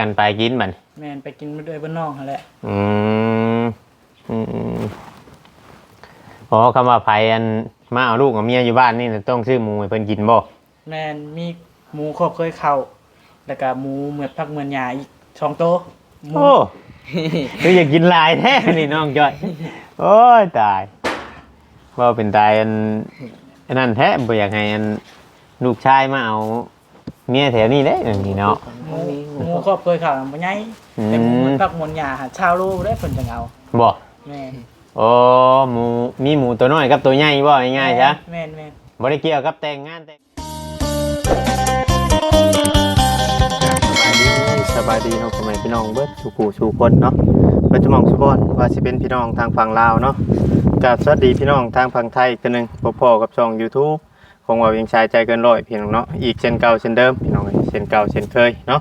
กันไปกินบัดแม่นไปกินมาด้วยบ้านนอกนั่นแหละอืมอืมอืมอ๋อคำว่าไผอันมาเอาลูกกับเมียอยู่บ้านนี่น่ะต้องซื้อหมูให้เพิ่นกินบ่แม่นมีหมูครอบเคยเข้าแล้วก็หมูเหมือดพักเหมือนหยาอีกสองโตะหมูโอ้คืออยากกินหลายแท้นี่น้องจ้อยโอ้ยตายว่าเป็นตายอันอันนั้นแท้บ่อยากให้อันลูกชายมาเอาเมียแถวนี้เด้อย่างนี้เนาะ หมูหมู ครอบเคยเข้าบ่ใหญ่แต่หมูเหมือดพักเหมือนหยาหาชาวโลได้เพิ่นจังเอาบ่แม่นโอ้หมูมีหมูตัวน้อยกับตัวใหญ่บ่ง่ายๆจ้ะแม่นแม่นบ่ได้เกี่ยวกับแต่งงานแต่งสบายดีเนาะพ่อแม่พี่น้องเบิดสู่ผู้สู่คนเนาะเบิดจะมองสุบอนว่าสิเป็นพี่น้องทางฝั่งลาวเนาะกับสวัสดีพี่น้องทางฝั่งไทยอีกตัวหนึงพอๆกับช่อง YouTube ของว่าเวียงชายใจเกินร้อยพี่น้องเนาะอีกเช่นเก่าเช่นเดิมพี่น้องเอ้ยเช่นเก่าเช่นเคยเนาะ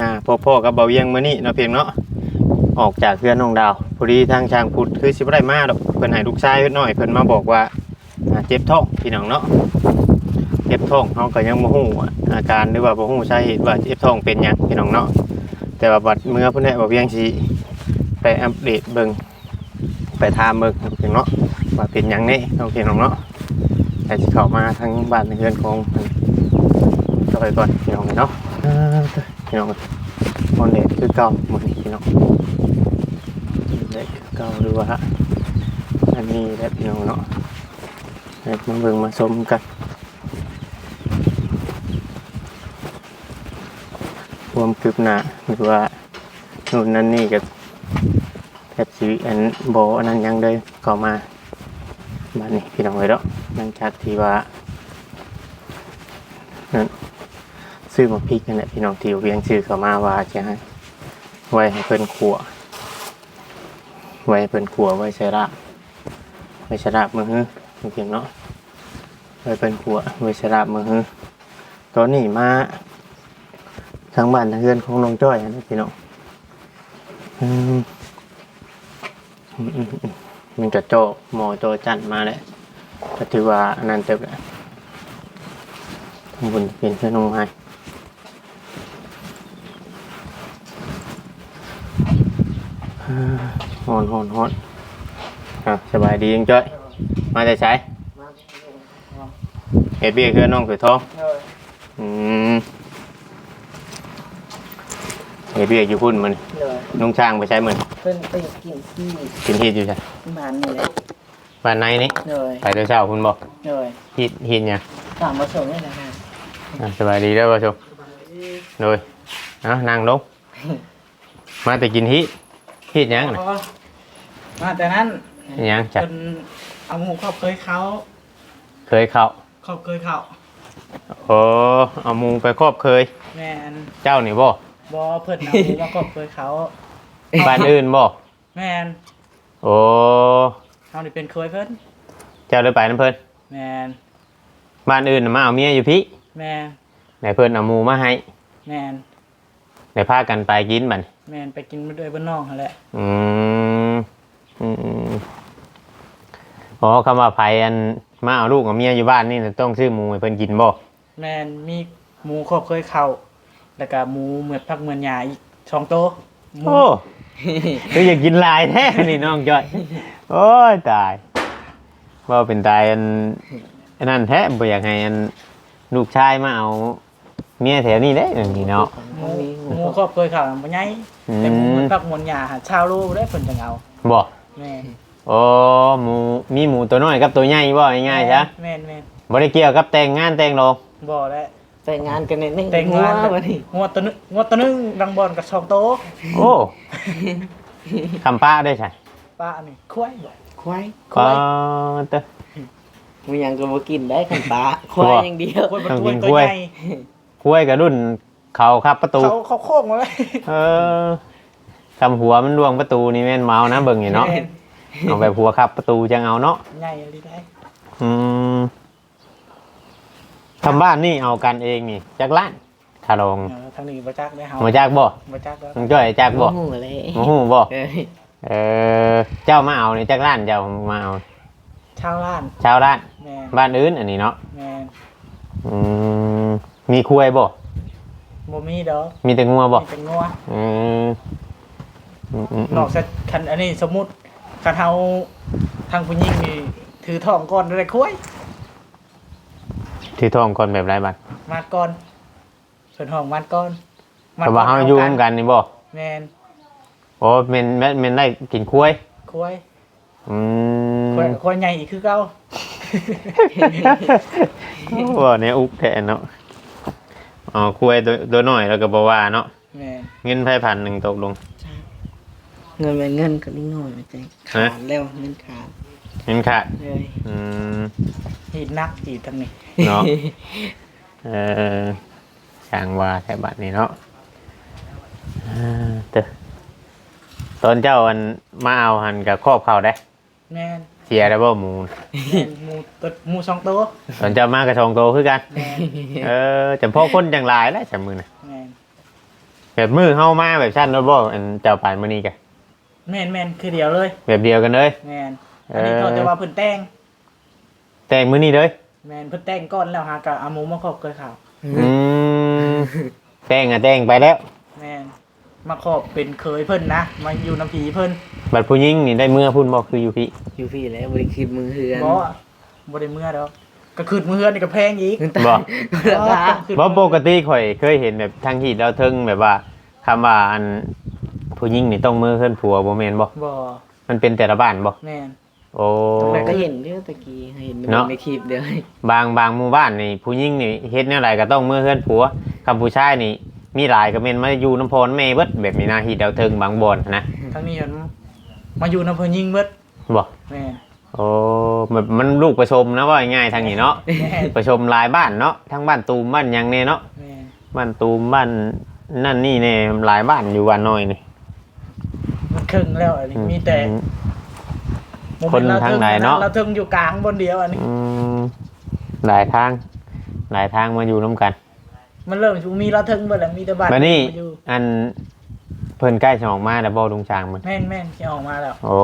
อ่าพ่อๆกับเบาเวียงมื้อนี้เนาะเพียงเนาะออกจากเพื่อนน้องดาวพอดีทางช่างพุดคือสิบ่ได้มาดอกเพิ่นให้ลูกชายเพิ่นน้อยเพิ่นมาบอกว่าอ่าเจ็บท้องพี่น้องเนาะเจ็บท้องเฮาก็ยังบ่ฮู้อาการหรือว่าบ่ฮู้สาเหตุว่าเจ็บท้องเป็นหยังพี่น้องเนาะแต่ว่าบัดเมื่อเพิ่นได้บ่เพียงสิไปอัปเดตเบิ่งไปถามเบิ่งพี่น้องเนาะว่าเป็นหยังแน่เนาะพี่น้องเนาะแต่สิเข้ามาทางบ้านเรือนของเพิ่นก็ไปก่อนพี่น้องเนาะ พี่น้องมอนเดตคือเก่าหมดนี่พี่น้องเด็กเก่าหรือว่าอันนี้แหละพี่น้องเนาะเด็กมาเบิ่งมาชมกันความคืบหน้าหรือว่านู่นนั่นนี่กับแทบชีวิตอันโบอันนั้นยังเลยก็มาบ้านนี้พี่น้องเลยเนาะหลังจากที่ว่านั่น ซื้อมาพริกนั่นแหละพี่น้องที่เวียงซื้อเขามาว่าจะให้ไว้ให้เพิ่นขัวไว้เป็นขัวไว้ใช้ราบไว้ใช้ราบมือฮื้อจริงเนาะไว้เป็นขัวไว้ใช้ราบมือฮื้อตอนนี้มาทางบ้านทางเรือนของน้องจ้อยนะพี่น้องอืมมันจะโจหมอโจจันมาแล้วก็ถือว่านันเต็มแล้วทำบุญเป็นเพื่อนน้องไม้ ฮอนฮอนฮอนอะสบายดียังจ้อย มาแต่ใช้เฮ็ดเบี้ยคือน้องคือทองเอออืมเฮ็ดเบี้ยอยู่พุ่นมันเลยนุ่งช่างไปใช้มันเพิ่นไปกินที่กินฮีดอยู่ใช่บ้านนี่แหละบ้านในนี่เลยไปเดี๋ยวเช้าคุณบอกเลยฮีดฮีดเนี่ยงถามมาส่งนี่นะฮะสบายดีเด้อพ่อชมโดยเอานั่งลงมาแต่กินฮี ดฮีดหยังน่ะ มาแต่นั้นฮีดหยังจ้ะ จนเอาหมูครอบเคยเขาเคยเข้าครอบเคยเขาโอ้เอาหมูไปครอบเคย แม่นเจ้านี่บ่บอเพิ่นเอาหมูมาครอบเคยเขาบ้านอื่นบ่แม่นโอ้เฮานี่เป็นเคยเพิ่นเจ้าเลยไปน้ำเพิ่นแม่นบ้านอื่นน่ะมาเอาเมียอยู่พี่แม่นไหนเพิ่นเอาหมูมาให้แม่น ไหนพากันไปกินบัดแม่นไปกินมาด้วยบ้านนอกนั่นแหละอืมอืมอืมอ๋อคำว่าไผอันมาเอาลูกกับเมียอยู่บ้านนี่น่ะต้องซื้อหมูให้เพิ่นกินบ่แม่นมีหมูครอบเคยเขาแล้วก็หมูเหมือดพักเหมือนหยาอีกสองโตะหมู โอ้ คืออยากกินหลายแท้นี่น้องจ้อย โอ้ยตายว่าเป็นตายอันอันนั้นแท้บ่อยากให้อันลูกชายมาเอา เมียแถวนี้เด้อย่างนี้เนาะหมูหมูครอบเคยเขาบ่ใหญ่อืแต่หมูเหมือมดพักเหมือนหยาหาชาวโลได้เพิ่นจังเอาบ่แม่นโอ้หมูมีหมูตัวน้อยกับตัวใหญ่บ่ง่ายๆจ้ะแม่นแม่นบ่ได้เกี่ยวกับแต่งงานแต่งโลงบ่ได้แต่งงานกันในนี่แต่งงานหัววันนี้งวดตัวนึงงวดตัวนึงดังบอลกับสองโตะโอ้คำป้าได้ใช่ป้าอันนี้ควายบ่ควายก็เตอมีหยังก็บ่กินได้ขันปลาควายอย่างเดียวควายบ่ต้องตักิวนตัวกล้วยใหญ่ คุ้ยกับรุ่นเขาครับประตู เขาเขาโค้งมาเลยเออคำหัวมันลวงประตูนี่แม่นเมานะเบิ่งอยู่เนาะแม่เอาแบบหัวครับประตูจังเอาเนาะใหญ่เลยได้อืมทำบ้านนี่เอากันเองนี่จากล้านถ้าลงเออทางนี้บ่จักได้เฮามาจากบ่บ่จักแล้วมึงจ้อยจากบ่โอ้โหเลยโอ้โหบ่เอ้ยเออเจ้ามาเอานี่จากล้านเจ้ามาเอาชาวล้านชาวล้านแม่บ้านอื่นอันนี้เนาะแม่อืม มีคุยบ่มบ่มีดอกมีแต่งัวบ่มีเป็นงัวอืมอืมอืมนอกจากคันอันนี้สมมุติคันเฮาทางผู้หญิงนี่ถือทองก่อนได้คุยถือทองก่อนแบบไรบัดมาก่อนส่วนห้องมันก่อนแต่ว่าเฮาอยู่ร่วมกันนี่บ่แม่นโอ้แม่นแม่นแม่นได้กินคุ้ยคุยอืมคุยคุยใหญ่อีกคือเก่าว่าเนี่ยอุกแทนเนาะ อ๋อคุ้ยตัวตัวน้อยแล้วก็บ่ว่าเนาะแม่นเงินไผพันหนึ่งตกลงเงินเป็นเงินก็นิดหน่อยมาใจขาดแล้วเงินขาดเงินขาดเลยอืมหีดนักหีดทางนี้เนาะเออช่างว่าแถวบัดนี้เนาะอ่าเตอตอนเจ้าอันมาเอาหันกับครอบเขาได้ แม่นเสียได้บ่หมูแม่นหมูตัวหมูสองตัวตอนเจ้ามากระชองโตคือกัน แม่นเออจำพ่อคนจังหลายแล้วจำมือนะแม่นแบบมือเฮามาแบบชั้นแล้วบ่อันเจ้าปานมื้อนี้กะแม่นแม่นคือเดียวเลยแบบเดียวกันเลย แม่นอันนี้ก็จะว่าเพิ่นแต่งแต่งมื้อนี้เลย แม่นเพิ่นแต่งก่อนแล้วหากะเอาหมูมาครอบเคยข่าวอืมแต่งอะแต่งไปแล้ว แม่น มาครอบเป็นเคยเพิ่นนะมาอยู่น้ำผีเพิ่นบัดผู้หญิงนี่ได้เมื่อพุ่นบ่คืออยู่พี่อยู่พี่แล้วบริคิดมือเฮือนบ่บ่ได้เมื่อดอกก็คืดมือเฮือนนี่ก็แพงอีกเงินตาบ่ราคาคืดบ่ปกติข่อยเคยเห็นแบบทางหีดแล้วเทิงแบบว่าคำว่าอันผู้หญิงนี่ต้องมือเฮือนผัวบ่แม่นบ่บ่มันเป็นแต่ละบ้านบ่แม่นโอ้แต่ก็เห็นเรื่องตะกี้เห็นเนาะในคลิปเดียวบางบางหมู่บ้านนี่ผู้หญิงนี่เฮ็ดแนวใดก็ต้องมือเฮือนผัวคำผู้ชายนี่ มีหลายก็แม่นมาอยู่น้ำพรแม่เบิดแบบนี้นะหีดแล้วเทิงบางบ่อนนะทั้งนี้มันมาอยู่น้ำเพิ่นยิงเบิดบ่แม่นโอ้แบบมันลูกประชมนะว่าง่ายๆทางนี้เนาะแม่นประชมหลายบ้านเนาะทั้งบ้านตูมบ้านหยังเนี่ยเนาะแม่นบ้านตูมบ้านนั่นนี่เนี่ยหลายบ้านอยู่วันน้อยนี่มันครึ่งแล้วอันนี้มีแต่อืมบ่คนแม่เรทางไหนเนาะเราถึงอยู่กลางบนเดียวอันนี้อืมหลายทาง หลายทางมาอยู่น้ำกัน มันเริ่มมีเราถึงเบิดแล้วมีแต่บ้านมานี่อยู่อันเพิ่นใกล้จะออกมาแล้วบ่ลุงช้างมันแม่นแม่นที่ออกมาแล้ว โอ้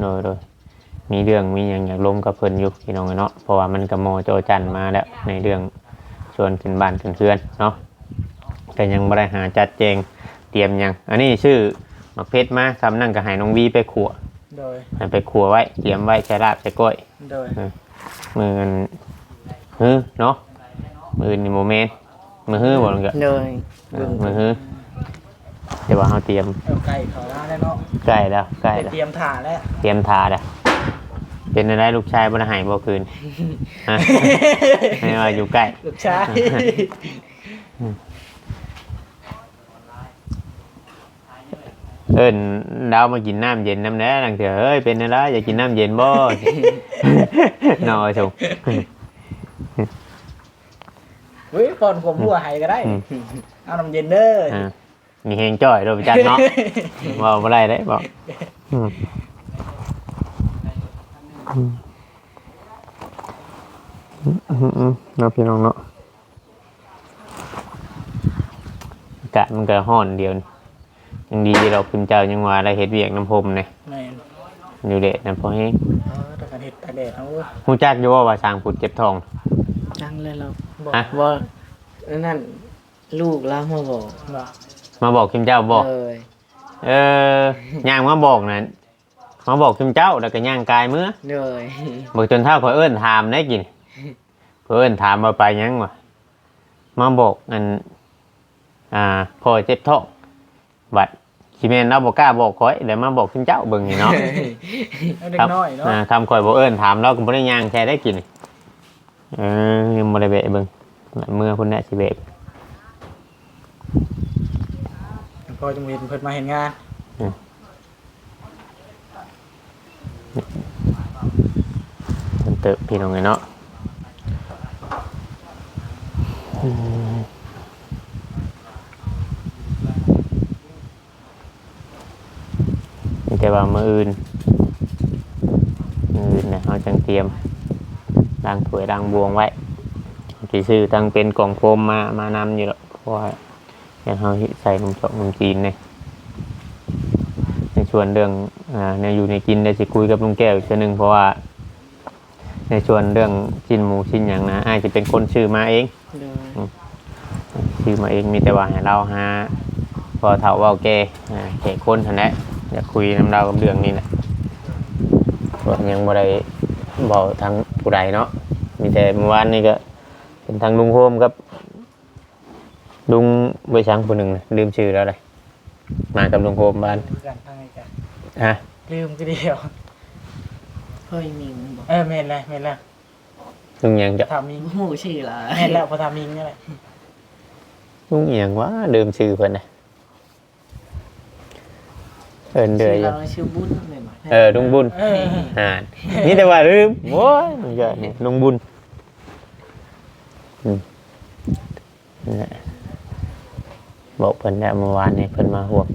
โดยโดยมีเรื่องมีอย่างอยากลมกับเพิ่นอยู่พี่น้องเนาะเพราะว่ามันกระโมโจจันมาแล้วในเรื่องชวนขึ้นบ้านขึ้นเพื่อนเนาะแต่ยังบ่ได้หาจัดแจงเตรียมหยัง อันนี้ชื่อหมักเพชรมาทำนั่งกับหายน้องวีไปขัวโดยให้ไปขัวไว้เตรียมไว้ใช้ลาบใช้กล้วยโดยมือมันฮื้อเนาะมือนี่โมเมนต์ มือฮื้อบ่ลงเกะเลยเออมือฮื้อเดี๋ยวว่าเฮาเตรียมเอาไก่เขาแล้วเนาะใกล้แล้วใกล้ไปแล้วเตรียมถ่าแล้วเตรียมทาแล้วเป็นอะไรลูกชายบ่ได้ใหายบ่คืนฮะไม่ว่าอยู่ใกล้ ลูกชายเอิ้นดาวมากินน้ำเย็นน้ำแน่นังเถอะเอ้ยเป็นอะไรอยากกินน้ำเย็นบ่ นอยชง เฮ้ยก่อนผมบัวไห้ก็ได้ อืม เอาน้ำเย็นเด้ออ่ามีแหงจ้อยโดยประจันเนาะเว่าบ่ได้ได้บอกอืมอืมอืมอืมเนาะพี่น้องเนาะอากาศมันก็ห้อนเดียวนี่ยังดีเราคุณเจ้ายังว่าได้เฮ็ดเวียกน้ำพรมเนี่ยแม่นอยู่เดะน้ำพอให้เออแต่กันเห็ดตาแดดเอาเว้ยฮู้จักอยู่ว่าว่าสร้างผุดเจ็บท้อง จังเลยเรา บอกฮะว่านั่นลูกเรามาบอกบอกมาบอกคิมเจ้าบอก เลยเออย่างมาบอกนะมาบอกคิมเจ้าแล้วก็ย่างกายเมื่อเลยบอกจนเท่าขอยเอิ้นถามได้กินขอยเอิ้นถามมาไปยังวะมาบอกอัน อ่าพอเจ็บท้องบัดคิเมนเราบอกกล้าบอกข่อยเดี๋ยวมาบอกคุณเจ้าเบิ่งนี่เนาะเอาเด็ครักน้อยเนาะ อ่าคำข่อยบอกเอิ้นถามเราก็บ่ได้ย่างแค่ได้กิน เออยังบ่ได้เบะเบิ่งเมื่อพุ่นแน่สิเบะพอจงเห็นเพิ่นมาเห็นงานมันเติบพี่น้องไงเนาะอืมมีแต่ว่ามื้ออื่นมื้ออื่นเนี่ยเราจังเตรียม ล้างถ้วยล้างบวงไว้สิซื้อตั้งเป็นกล่องโฟมมามานำอยู่แล้วเพราะว่าอย่างเราใส่นมจอกนมจีนเนี่ยในส่วนเรื่องอ่าในอยู่ในกินได้สิคุยกับลุงแก้วอีกเทื่อหนึงเพราะว่า ในส่วนเรื่องชิ้นหมูชิ้นอย่างนะอาจจะเป็นคนชื่อมาเองเลยชื่อมาเองมีแต่ว่าให้เราหาพอเฒ่าเว้าแก่อ่าแก่คนเท่านั้นแหละอยากคุยนำเรากับเรื่องนี้แหละเพราะยังบ่ได้ บอกทางผู้ใดเนาะมีแต่เมื่อวานนี้ก็ เป็นทางลุงโฮมกับลุงเวชังผู้หนึ่งน่ะลืมชื่อแล้วเลยมากับลุงโฮมบ้านดูกันทางไงกันฮะลืมก็เดียวพ่อยมิงบอกเออเมนเลยเมนแล้วลุงหยังจะทำมิงหมูชื่อละเมนแล้วพอทำมิงนี่แหละลุงเอียงว่าลืมชื่อเพิ่นน่ะ เอินเดืชื่ออยอยู่ เราชื่อบุญไหมบอกเออลุงบุญ เอออ่านนี่แต่ว่าลืมโว้ยมันเกิดนี่ลุงบุญอืมนั่นแหละบอกเพิ่นแล้วเมื่อวานนี้เพิ่นมาห่วง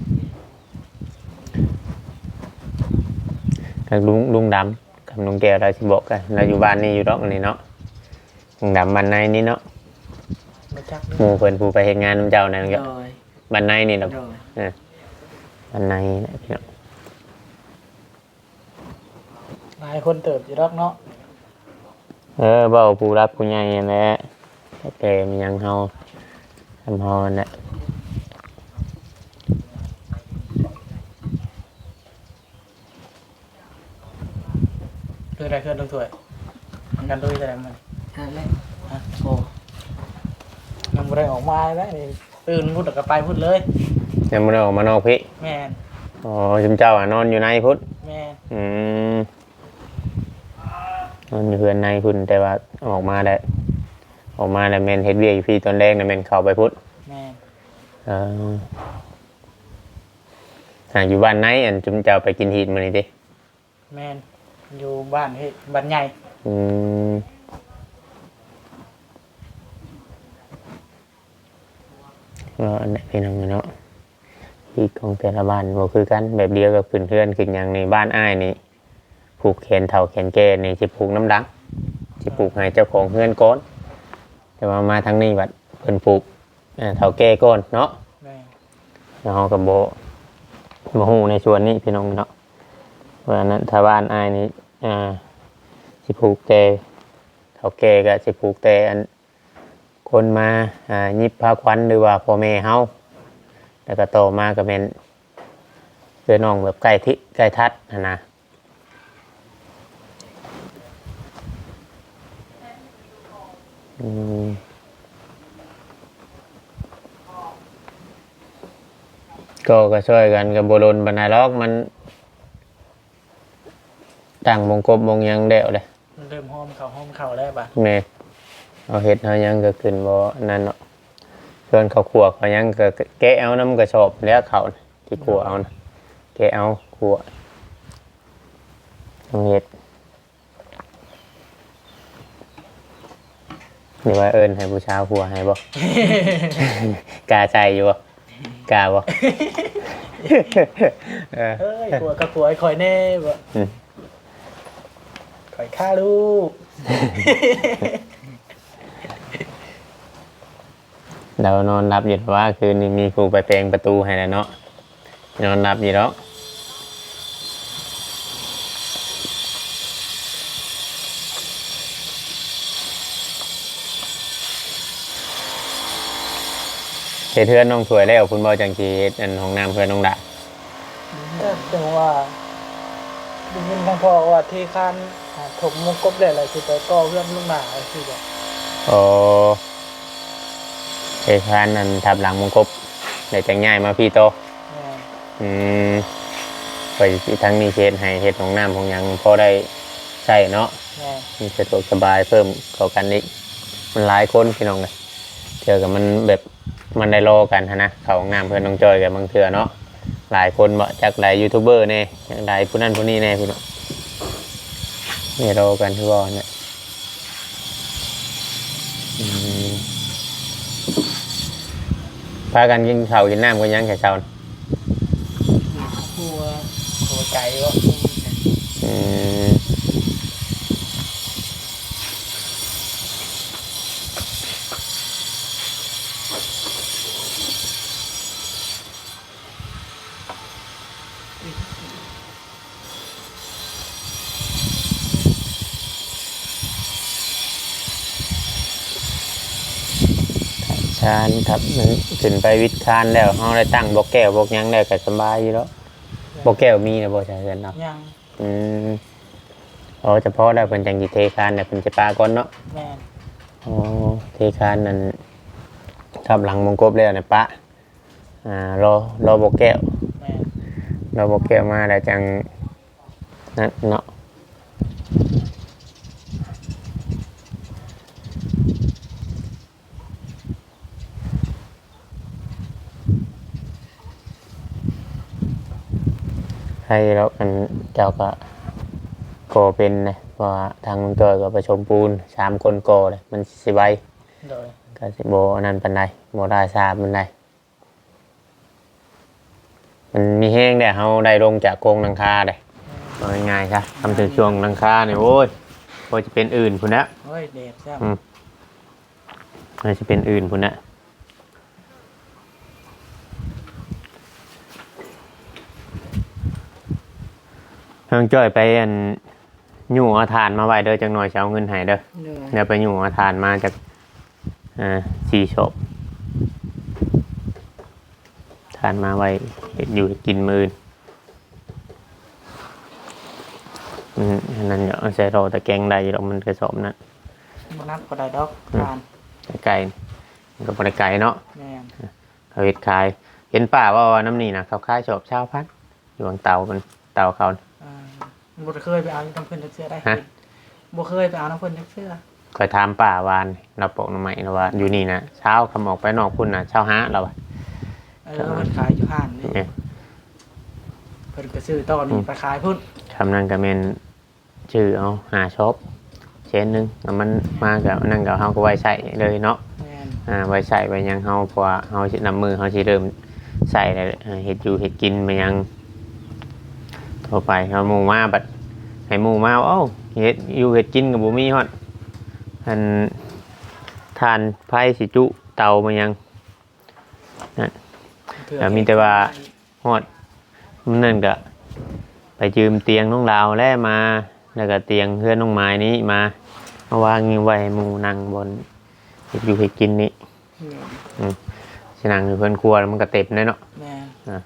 กับลุงลุงดำกับลุงแก้วเราสิบอกกันเราอยู่บ้านนี้อยู่ดอกนี่เนาะลุงดำบ้านในนี่เนาะมาจักหมู่เพิ่นผู้ไปเฮ็ดงานนํเจ้านั่นก็โดยบ้านในนี่ดอกโดยบ้านในนะพี่น้องหลายคนเติบอยู่รอกเนาะเออเว้าผู้รับผู้ใหญ่นั่นแหละแต่มันยังเฮาทำเฮานั่นแหละคืออะไรคือลงถ้วยมันกันด้วยอะไรมันนั่นแหละโอ้ยังไม่ได้ออกมาเลยนี่ตื่นพูดแล้วก็ไปพูดเลย ยังบ่ได้ออกมานอกพี่แม่นอ๋อจุมเจ้าอะนอนอยู่ในพุทธแม่นอืมนอนอยู่เพื่อนในพุ่นแต่ว่าออกมาแล้วออกมาแล้วแม่นเฮ็ดเวียกอยู่พี่ตอนแรกน่ะแม่นเข้าไปพุทธแม่นเออหาอยู่บ้านไหนอันจุมเจ้าไปกินฮีดมื้อนี้ติแม่นอยู่บ้านเฮ้ยบ้านใหญ่อืมก็อันนี้พี่น้องเนาะ ที่ของแต่ละบ้านบ่คือกันแบบเดียวกับเพื่อนๆคืออย่างในบ้านอ้ายนี่ผูกแขนเฒ่าแขนแก่นี่สิผูกน้ำดังสิผูกให้เจ้าของเฮือนก่อนแต่ว่ามาทางนี้บัดเพิ่นผูกเอ่าแก่ก่อนเนาะแล้วเฮาก็บ่บ่ฮู้ในส่วนนี้พี่น้องเนาะว่านั้นถ้าบ้านอ้ายนี่อ่าสิผูกแต่เฒ่าแก่ก็สิผูกแต่อันคนมาอ่ายิบพาขวัญหรือว่าพ่อแม่เฮา แล้วก็ต่อมาก็เป็นเพื่อนน้องแบบใกล้ทิใกล้ทัดนะนะอืมก็ก็ช่วยกันกับโบรนบรรณาล็อกมันตั้งมงกบมงหยังเดวเลยมันเริ่มห้อมเข่าห้อมเข่าแล้วป่ะแม่เอาเห็ดเอาหยังก็ขึ้นบ่นั่นเนาะ ส่วนเขาขัวเขาหยังก็แกะเอาน้ำกระสอบแล้วเขาน่ะที่ขัวเอานะแกะเอาขัวเอาเห็ดนี่ว่าเอิญให้ผู้ชาวขัวให้บ่กล้าใจอยู่บ่กล้าบ่เออเฮ้ยกลัวก็กลัวไอ้คอยแน่บ่อืมคอยฆ่าลูก เรานอนรับอยู่ว่าคืนนี้มีครูไปแปลงประตูให้แล้วเนาะนอนรับอยู่แล้วเฮ็ดเพื่อนน้องสวยแล้วคุณบอจังกีเฮ็ดอันห้องน้ำเพื่อนน้องดาก็ถึงว่าได้ยินทางพ่อว่าที่คันหาถมมุกกบได้อะไรคือไปก่อเพื่อนลูกหนาคือแบบโอ้ เฮ็ดพานนั่นทับหลังมงกบเดี๋ยวจะง่ายมาพี่โตแม่นอืมไปทั้งนี้เฮ็ดให้เฮ็ดห้องน้ำของหยังพอได้ใช้เนาะแม่นมีสะดวกสบายเพิ่มเข้ากันอีกมันหลายคนพี่น้องเลยเจอกับมันแบบมันได้รอกันหั้นนะเขาห้องน้ำเพื่อนน้องจอยกับบางเถื่อเนาะหลายคนบ่จากหลายยูทูบเบอร์เน่จากหลายผู้นั้นผู้นี้แน่พี่น้องนี่รอกันที่ว่าเนี่ยอืม พากันกินข้าวกินน้ำกันยังแค่เช้าน่ะครัวโหใจว่า อืม ใส่านครับมันขึ้นไปวิทย์คานแล้วเฮาได้ตั้งบ่แก้วบ่หยังแล้วก็สำบายอยู่แล้วบ่แก้วมีนะบ่ใช่เฮือนเนาะยังอืมอ๋อเฉพาะแล้วเพิ่นจังสิเทคานเนี่ยเพิ่นจะปาก่อนเนาะแม่นอ๋อเทคานนั่นครับหลังมงกบแล้วเนี่ยปะอ่ารอรอบ่แก้ว แม่นรอบ่แก้วมาแล้วจังนั่นเนาะ ให้แล้วมันเจ้าก็ก่อเป็นนะเพราะว่าทางมันเกิดก็ประชมปูนสามคนก่อเลยมันสิไวโดยก็สิโบอันนั้นปันใดโบได้ทราบมันใดมันมีแห้งแต่เขาได้ลงจากโกรงหลังคาเลยเอาง่ายๆครับทำถึงช่วงหลังคาเนี่ยโอ้ยพอจะเป็นอื่นพุ่นนะ เฮ้ยเด็ดแซ่บ อืมพอจะเป็นอื่นพุ่นนะ เพิ่งจ้อยไปอันหยู่เอาทานมาไว้เด้อจังหน่อยจะเอาเงินให้เด้อเด้อเดี๋ยวไปหยู่เอาทานมาจากอ่าสี่ศพทานมาไว้เฮ็ดอยู่กินมืออนอืมอันนั้นเดี๋ยวเอาใส่โรตะแกรงได้อยู่หรอกมันกระสอบนะบ่นับก็ได้ดอกทานไก่มันก็บริไก่เนาะแม่นเขาเห็ดขาย เห็นป่าว่าว่าน้ำนี่นะเขาขายชอบเช้าพัดอยู่บนเตามันเตาเขาอ่า บ่เคยไปเอาน้ำเพิ่นจักเสื้อได้ฮะ บ่เคยไปเอาน้ำเพิ่นจักเสื้อคอยถามป่าวานเราปลูกหน้ำใหม่เราว่าอยู่นี่นะเช้าคำออกไปนอกพุ่นนะเช้าฮะเราว่าเออเพิ่นขายอยู่ห้านนี่เนี่ยเพิ่นก็ซื้อต่อนี่ไปขายพุ่นคำนั้นก็เมนชื่อเอาหาชอบเช่นหนึงแล้วมันมากับนั่นกับเฮาก็ไว้ใส่เลยเนาะแม่นอ่าไว้ใส่ไว้ยังเฮาเพราะว่าเฮาสินำมือเฮาสิเริ่มใส่เลยอ่าเฮ็ดอยู่เฮ็ดกินไปยัง ต่อไปเฮาหมู่มาบัดให้หมู่มาเอ้าเฮ็ดอยู่เฮ็ดกินก็บ่มีฮอดอันทานไผสิจุเตามายังเพื่อแต่มีแต่ว่าฮอดมันนั่นก็ไปยืมเตียงน้องลาวแล้วมา แล้วก็เตียงเพื่อนน้องไม้นี้มามาวางไว้ให้หมู่นั่งบนเฮ็ดอยู่เฮ็ดกินนี่แม่นสินั่งอยู่เพื่อนครัวแล้วมันก็เต็มเลยเนาะแม่นอะ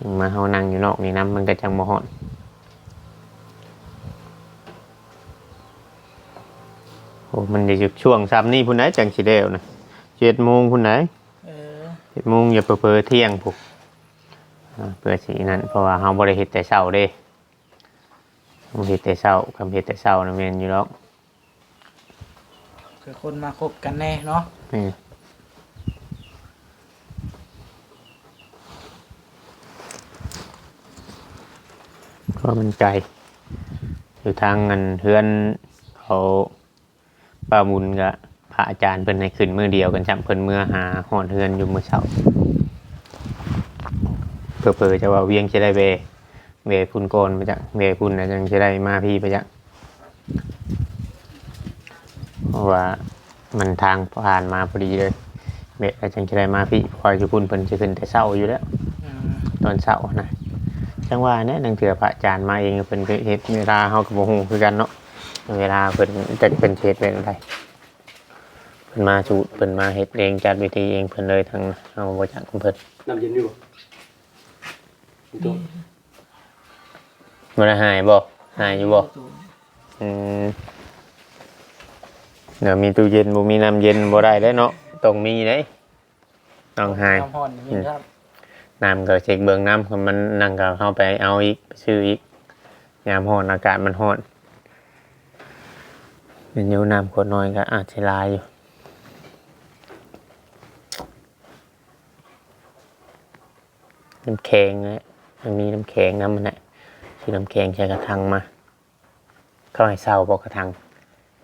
มันมาเฮานั่งอยู่นอกนี่น้ำมันก็จังบ่ฮ้อนโอ้มันจะอยู่ช่วงซ้ำนี่พุ่นไหนจังสิเดวนะเจ็ดโมงพุ่นไหนเออเจ็ดโมงอย่าเผลอๆเที่ยงพุกอ่าเพื่อสีนั้นเพราะว่าเฮาบ่ได้เฮ็ดแต่เช้าเด้เฮาเฮ็ดแต่เช้าคำเฮ็ดแต่เช้านะแม่นอยู่แล้วคือคนมาคบกันแน่เนาะ นี่ก็มันไกล อยู่ทางเงินเฮือนเขาป้าบุญกับพระอาจารย์เพิ่นให้ขึ้นมือเดียวกันจำเพิ่นเมื่อหาหอดเฮือนอยู่มื้อเช้าเผื่อๆจะว่าเวียงจะได้เวเวพุ่นโกนไปจักเวพุ่นนะจังจะได้มาพี่ไปจักเพราะว่ามันทางผ่านมาพอดีเลยเวแล้วจังจะได้มาพี่คอยอยู่พุ่นเพิ่นจะขึ้นแต่เช้าอยู่แล้วอืมตอนเช้านะ จังว่าเนี่ยนังเถื่อพระอาจารย์มาเองเพิ่นก็เฮ็ดเวลาเฮากับบ่ฮู้คือกันเนาะเวลาเพิ่นจะเป็นเฮ็ดเป็นอะไรเพิ่นมาสูตรเพิ่นมาเฮ็ดเองจัดวิธีเองเพิ่นเลยทั้งเฮาบ่จักของเพิ่นน้ำเย็นอยู่บ่ตัวบ่ได้หายบ่หายอยู่บ่อืมเดี๋ยวมีตู้เย็นบ่มีน้ำเย็นบ่ได้เด้เนาะต้องมีเด้ต้องหายน้ำห่อนนี่ครับ น้ำก็เช็คเบิ่งน้ำคนมันนั่งก็เข้าไปเอาอีกไปซื้ออีกยามร้อนอากาศมันร้อนเป็นอยูน้ำขวดน้อยก็อาจจะลายอยู่น้ำแข็งนะมันมีน้ำแข็งน้ำมันแหละซื้อน้ำแข็งใช้กระทังมา เข้าให้เศร้าบอกกระทัง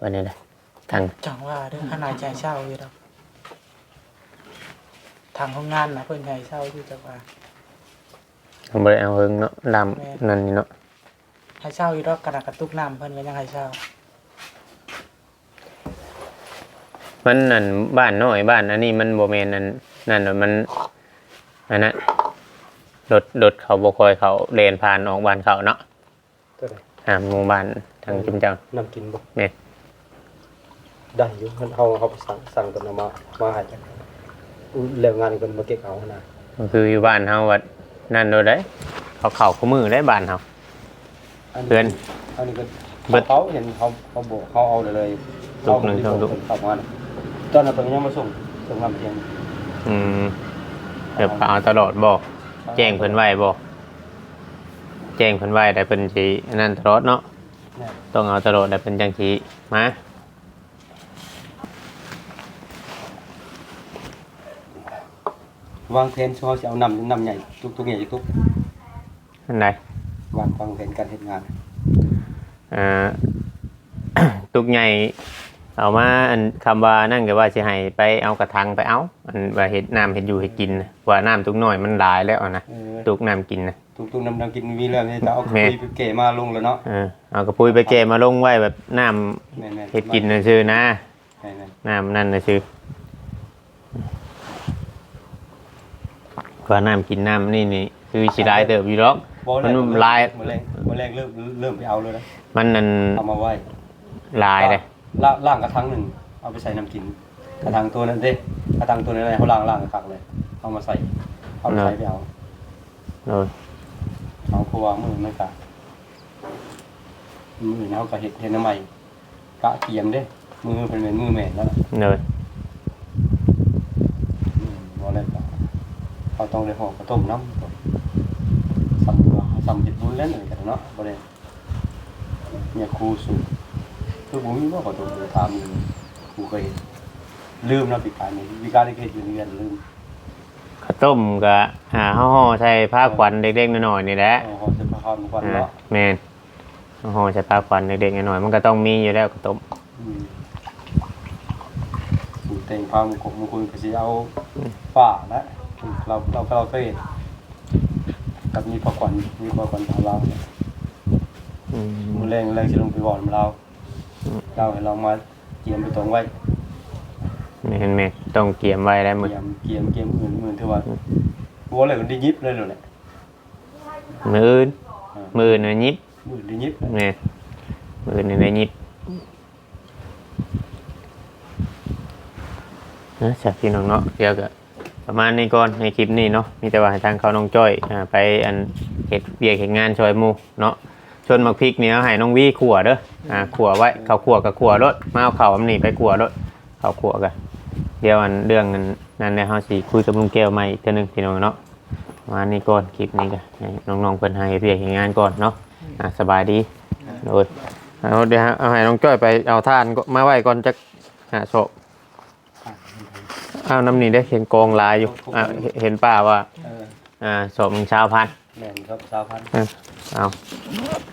วันนี้แหละทังจังว่าเด้องขนาดใจเช่าอยู่ดอก ทางห้องงานนะเพิ่นให้เช่าอยู่จังว่าผมไปเอาเฮิงเนาะดำนั่นนี่เนาะให้เช่าอยู่ดอกกระดาษกระตุกน้ำเพิ่นก็ยังให้เช่ามันนั่นบ้านน้อยบ้านอันนี้มันโบเมนนั่นนั่นน่ะมันอันนั้นรถรถเขาบคอยเขาเลนผ่านออกบ้านเขาเนาะตัวไหนอ่าหมู่บ้านทางจุมเจ้าน้ำกินบ่แม่น ได้อยู่มันเอาเขาไปสั่งสั่งตัวนั้นมามาให้กัน แล้วงานกันมาเก็บเอานะก็คืออยู่บ้านเฮาวัดนั่นโดยได้เขาเข่าเขามือได้บ้านเฮา เพื่อนอันนี้ก็เบิดเขาเห็นเขาเขาบอกเขาเอาเลยลูกหนึ่งเขาสองลูก เข้ามาน่ะตอนนั้นเพิ่นยังมาส่งส่งน้ำเพียงอืมเดี๋ยวเอาตลอดบ่แจ้งเพิ่นไว้บ่แจ้งเพิ่นไว้ได้เพิ่นสิอันนั้นตลอดเนาะ เนี่ยต้องเอาตลอดได้เพิ่นจังสิมา วางแผนเขาจะเอานำนำใหญ่ทุกทุกใหญ่ทุกอันใดวางวางแผนการเฮ็ดงานอ่าตุกใหญ่เอามาอันคำว่านั่นก็ว่าสิให้ไปเอากระถางไปเอาอันว่าเฮ็ดน้ำเฮ็ดอยู่เฮ็ดกินน่ะว่าน้ำตุกน้อยมันหลายแล้วอะนะเออตุกน้ำกินนะ ทุกทุกน้ำนำกินมีแล้วเนี่ยจะเอาแม่ คุยไปเก๋มาลงแล้วเนาะเออเอากระปุยไปเกมาลงไว้แบบน้แม่นำๆเฮ็ดกินน่ะชื่อนะแม่นน้ำนั่นน่ะชื่อ ว่าน้ำกินน้ำนี่นี่คือสิได้เติบอยู่หรอกๆบ่แรกมันลายมื้อแรกมื้อแรกเริ่มเริ่มไปเอาเลยนะมันนั่นเอามาไว้ลายเลยล่างล่างกระถางหนึ่งเอาไปใส่น้ำกิน กระถางตัวนั้นเด้กระถางตัวนั้นอะไรเขาล่างล่างกระถางเลย เอามาใส่เอาไปใส่ไปเอาโดยเอาเพราะว่ามือไม่กะมือเขาก็เห็ดเห็ดน้ำใหม่กะเกียมเด้ มือเป็นเหมือนมือแม่นแล้วล่ะโดย อืมบ่เลยกะ เขาต้องได้ห่อกระต้มน้ำก่อนซ้ำว่าซ้ำเห็ดบุญแล้วหนึ่งกันเนาะบ่ได้เนี่ยครูสูงคือผมมีว่าขอตัวถามอยู่ครูเคยเห็นลืมนะปีการนี้ปีการที่เคยอยู่เรียนลืมข้าวต้มก็หาห่อๆใส่ผ้าขวัญเด็กๆน้อยๆนี่แหละเอาเขาจะพาคำควันอ่าเนาะแม่นห่อใส่ผ้าขวัญเด็กๆน้อยๆมันก็ต้องมีอยู่แล้วข้าวต้มอืมสูตรเต็งพามุกมุคุยก็สิเอาฝ่าละ เราเราเราเคยเห็นกับมีพอควันมีพอควันของเราเนี่ยอืมมือแรงแรงจะลงไปวอนเราอืมเราให้เรามาเกียมไปตรงไว้แม่นแม่นต้องเกียมไว้ได้หมดเกียมเกียมเกียมอื่นอื่นที่ว่าหัวอะไรมันได้ยิบเลยเลยแหละมืออื่นอ่ามืออื่นน่ะยิบมือได้ยิบเลยแม่นมืออื่นน่ะได้ยิบนะจากพี่น้องเนาะเดี๋ยวก็ ประมาณนี้ก่อนในคลิปนี้เนาะมีแต่ว่าให้ทางเขาน้องจ้อยอ่าไปอันเฮ็ดเบียกเฮ็ดงานช่วยหมูเนาะชวนมักพริกเนี่ยให้น้องวีขั่วเด้ออ่าขั่วไว้เขาขั่วกับขั่วรถมาเอาเข่าอันนี้ไปขั่วรถเขาขั่วกันเดี๋ยวอันเรื่องนั้นนั้นเดี๋ยวเฮาสิคุยกับลุงแก้วใหม่อีกเทื่อนึงพี่น้องเนาะประมาณนี้ก่อนคลิปนี้ก็ให้น้องๆเพิ่นให้เรียกเฮ็ดงานก่อนเนาะอ่าสบายดีโดยเอาเดี๋ยวเอาให้น้องจ้อยไปเอาท่านก็มาไว้ก่อนจักหาโซะเอาน้ำนี่ได้เห็นกองลายอยู่อ่าเห็นเห็นป้าว่า เอออ่าศพมึงชาวพันธุ์แม่นครับสาวพันธุ์เอา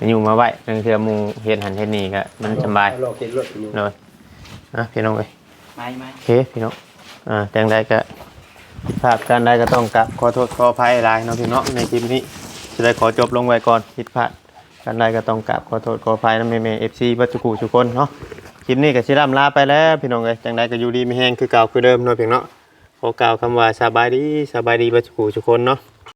อยู่มาไว้เรื่องเทือหมูเฮ็ดหันเฮ็ดนี่ก็มันสำบายเรเก็บรถอยู่เลยอะพี่น้องเอ้ยไม่ไม่โอเคพี่น้องอ่าจังใดก็ภาพการใดก็ต้องกะขอโทษขออภัยหลายเนาะพี่น้องในคลิปนี้จะได้ขอจบลงไว้ก่อนผิดพลาดการใดก็ต้องกะขอโทษขออภัยนะแม่แม่เอฟซีบัจจุกุทุกคนเนาะ คลิปนี้ก็สิร่ำลาไปแล้วพี่น้องเอ้ยจังใดก็อยู่ดีมีแฮงคือเก่าคือเดิมเนาะพี่น้องขอกล่าวคำว่าสบายดีสบายดีบัจจุกุทุกคนเนาะ